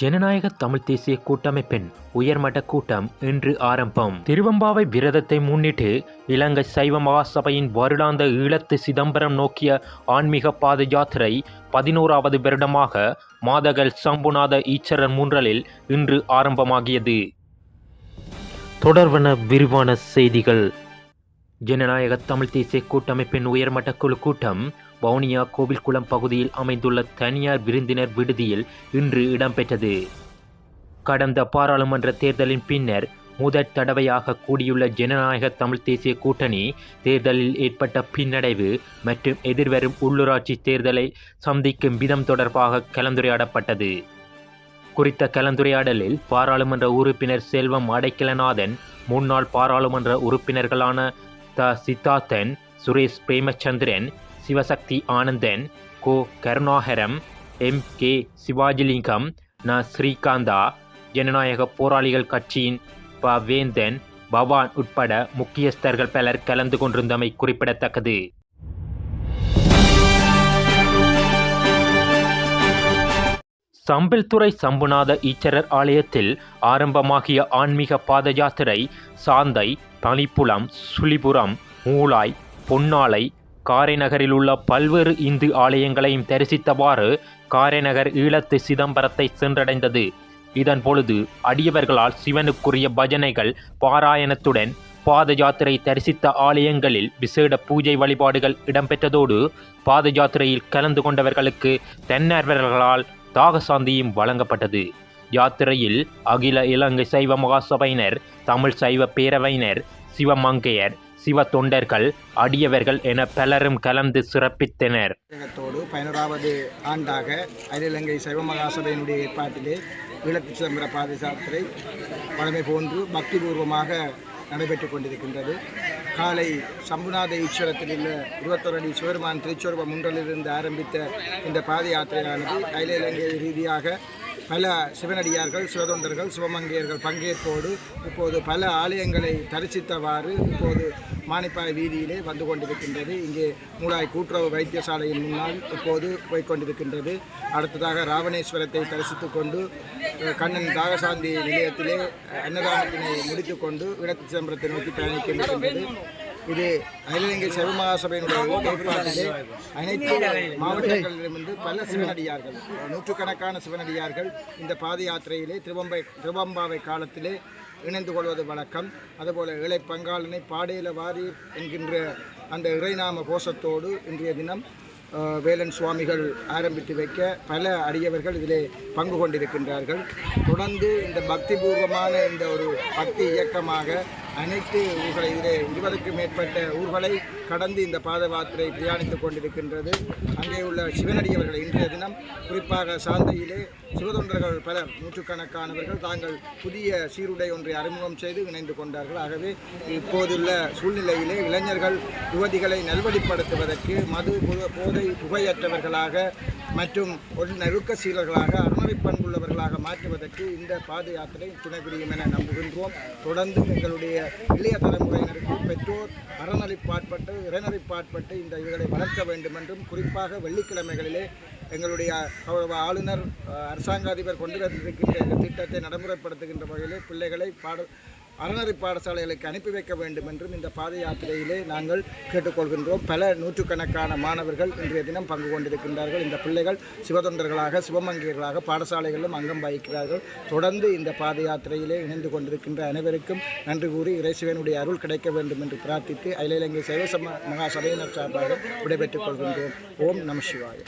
ஜனநாயக தமிழ் தேசிய கூட்டமைப்பின் உயர்மட்ட கூட்டம் இன்று ஆரம்பம். திருவம்பாவை விரதத்தை முன்னிட்டு இலங்கை சைவ மகாசபையின் வருடாந்த ஈழத்து சிதம்பரம் நோக்கிய ஆன்மீக பாத யாத்திரை பதினோராவது வருடமாக மாதகள் சம்புநாத ஈச்சரர் முன்றலில் இன்று ஆரம்பமாகியது. தொடர்வன விரிவான செய்திகள். ஜனநாயக தமிழ் தேசிய கூட்டமைப்பின் உயர்மட்ட குழு கூட்டம் வவுனியா கோவில்குளம் பகுதியில் அமைந்துள்ள தனியார் விருந்தினர் விடுதியில் இன்று இடம்பெற்றது. கடந்த பாராளுமன்ற தேர்தலின் பின்னர் முதற் தடவையாக கூடியுள்ள ஜனநாயக தமிழ் தேசிய கூட்டணி தேர்தலில் ஏற்பட்ட பின்னடைவு மற்றும் எதிர்வரும் உள்ளூராட்சி தேர்தலை சந்திக்கும் விதம் தொடர்பாக கலந்துரையாடப்பட்டது. குறித்த கலந்துரையாடலில் பாராளுமன்ற உறுப்பினர் செல்வம் அடைக்கலநாதன் முன்னாள் பாராளுமன்ற உறுப்பினர்களான த சித்தார்த்தன் சுரேஷ் பிரேமச்சந்திரன் சிவசக்தி ஆனந்தன் கோ. கருணாகரம் எம். கே. சிவாஜிலிங்கம் ந. ஸ்ரீகாந்தா ஜனநாயக போராளிகள் கட்சியின் ப வேந்தன் பவான் உட்பட முக்கியஸ்தர்கள் பலர் கலந்து கொண்டிருந்தமை குறிப்பிடத்தக்கது. சம்பில்துறை சம்புநாத ஈச்சரர் ஆலயத்தில் ஆரம்பமாகிய ஆன்மீக பாத யாத்திரை சாந்தை பனிப்புலம் சுழிபுரம் மூளாய் பொன்னாலை காரைநகரில் உள்ள பல்வேறு இந்து ஆலயங்களையும் தரிசித்தவாறு காரைநகர் ஈழத்து சிதம்பரத்தை சென்றடைந்தது. இதன் பொழுது அடியவர்களால் சிவனுக்குரிய பஜனைகள் பாராயணத்துடன் பாத யாத்திரை தரிசித்த ஆலயங்களில் விசேட பூஜை வழிபாடுகள் இடம்பெற்றதோடு பாத யாத்திரையில் கலந்து கொண்டவர்களுக்கு தன்னார்வர்களால் தாகசாந்தியும் வழங்கப்பட்டது. யாத்திரையில் அகில இலங்கை சைவ மகாசபையினர் தமிழ் சைவ பேரவையினர் சிவமங்கையர் சிவ தொண்டர்கள் அடியவர்கள் என பலரும் கலந்து சிறப்பித்தனர். பதினோராவது ஆண்டாக அகில இலங்கை சைவ மகாசபையினுடைய ஏற்பாட்டிலே விளக்கு சிதம்பர பாத யாத்திரை போன்று பக்திபூர்வமாக நடைபெற்றுக் கொண்டிருக்கின்றது. காலை சம்புநாத ஈஸ்வரத்தில் உள்ள இருபத்தொரு அடி சிவருமான் திருச்சொருவ முன்றலிலிருந்து ஆரம்பித்த இந்த பாத யாத்திரையானது அகில இலங்கை ரீதியாக பல சிவனடியார்கள் சிவதொண்டர்கள் சிவமங்கையர்கள் பங்கேற்போடு இப்போது பல ஆலயங்களை தரிசித்தவாறு இப்போது மானிப்பாய் வீதியிலே வந்து கொண்டிருக்கின்றது. இங்கே மூலாய் கூட்டுறவு வைத்தியசாலையின் முன்னால் இப்போது போய்க்கொண்டிருக்கின்றது அடுத்ததாக ராவணேஸ்வரத்தை தரிசித்து கொண்டு கண்ணன் தாகசாந்தி நிலையத்திலே அன்னதானத்தினை முடித்து கொண்டு இடத்து சிதம்பரத்தை நோக்கி பயணிக்கின்றது இது அகிலங்கை இலங்கை சிவமகாசபையினுடைய ஏற்பாட்டிலே அனைத்து மாவட்டங்களிலிருந்து பல சிவனடியார்கள் நூற்றுக்கணக்கான சிவனடியார்கள் இந்த பாத யாத்திரையிலே திருவம்பை திருவம்பாவை காலத்திலே இணைந்து கொள்வது வழக்கம் அதுபோல இளை பங்காளனை பாடையில வாரி என்கின்ற அந்த இறைநாம கோஷத்தோடு இன்றைய தினம் வேலன் சுவாமிகள் ஆரம்பித்து வைக்க பல அடியவர்கள் இதிலே பங்கு கொண்டிருக்கின்றார்கள். தொடர்ந்து இந்த பக்திபூர்வமான இந்த ஒரு பக்தி இயக்கமாக அனைத்து ஊர்களை இதிலே இருபதுக்கும் மேற்பட்ட ஊர்களை கடந்து இந்த பாத யாத்திரை பிரயாணித்துக் கொண்டிருக்கின்றது. அங்கே உள்ள சிவனடியவர்கள் இன்றைய தினம் குறிப்பாக சாந்தையிலே சிவதொண்டர்கள் பலர் நூற்றுக்கணக்கானவர்கள் தாங்கள் புதிய சீருடை ஒன்றை அறிமுகம் செய்து இணைந்து கொண்டார்கள். ஆகவே இப்போதுள்ள சூழ்நிலையிலே இளைஞர்கள் யுவதிகளை நல்வழிப்படுத்துவதற்கு மது புக- போதை புகையற்றவர்களாக மற்றும் ஒரு நெருக்க சீலர்களாக அறநெறி பண்புள்ளவர்களாக மாற்றுவதற்கு இந்த பாத யாத்திரை துணை புரியும் என நம்புகின்றோம். தொடர்ந்து எங்களுடைய இளைய தலைமுறையினருக்கு பெற்றோர் அறநெறிப்பாட்பட்டு இறைநெறிப்பாட்பட்டு இந்த இதுகளை வளர்க்க வேண்டும் என்றும் குறிப்பாக வெள்ளிக்கிழமைகளிலே எங்களுடைய கௌரவ ஆளுநர் அரசாங்க அதிபர் கொண்டு வந்திருக்கின்ற இந்த திட்டத்தை நடைமுறைப்படுத்துகின்ற வகையிலே பிள்ளைகளை பாட அறநெறி பாடசாலைகளுக்கு அனுப்பி வைக்க வேண்டும் என்றும் இந்த பாத யாத்திரையிலே நாங்கள் கேட்டுக்கொள்கின்றோம். பல நூற்றுக்கணக்கான மாணவர்கள் இன்றைய தினம் பங்கு கொண்டிருக்கின்றார்கள். இந்த பிள்ளைகள் சிவதொண்டர்களாக சிவமங்கியர்களாக பாடசாலைகளிலும் அங்கம் வகிக்கிறார்கள். தொடர்ந்து இந்த பாத யாத்திரையிலே இணைந்து கொண்டிருக்கின்ற அனைவருக்கும் நன்றி கூறி இறைசிவனுடைய அருள் கிடைக்க வேண்டும் என்று பிரார்த்தித்து அகில இலங்கை சைவ சம மகா சபையினர் சார்பாக விடைபெற்றுக் கொள்கின்றோம். ஓம் நம சிவாய.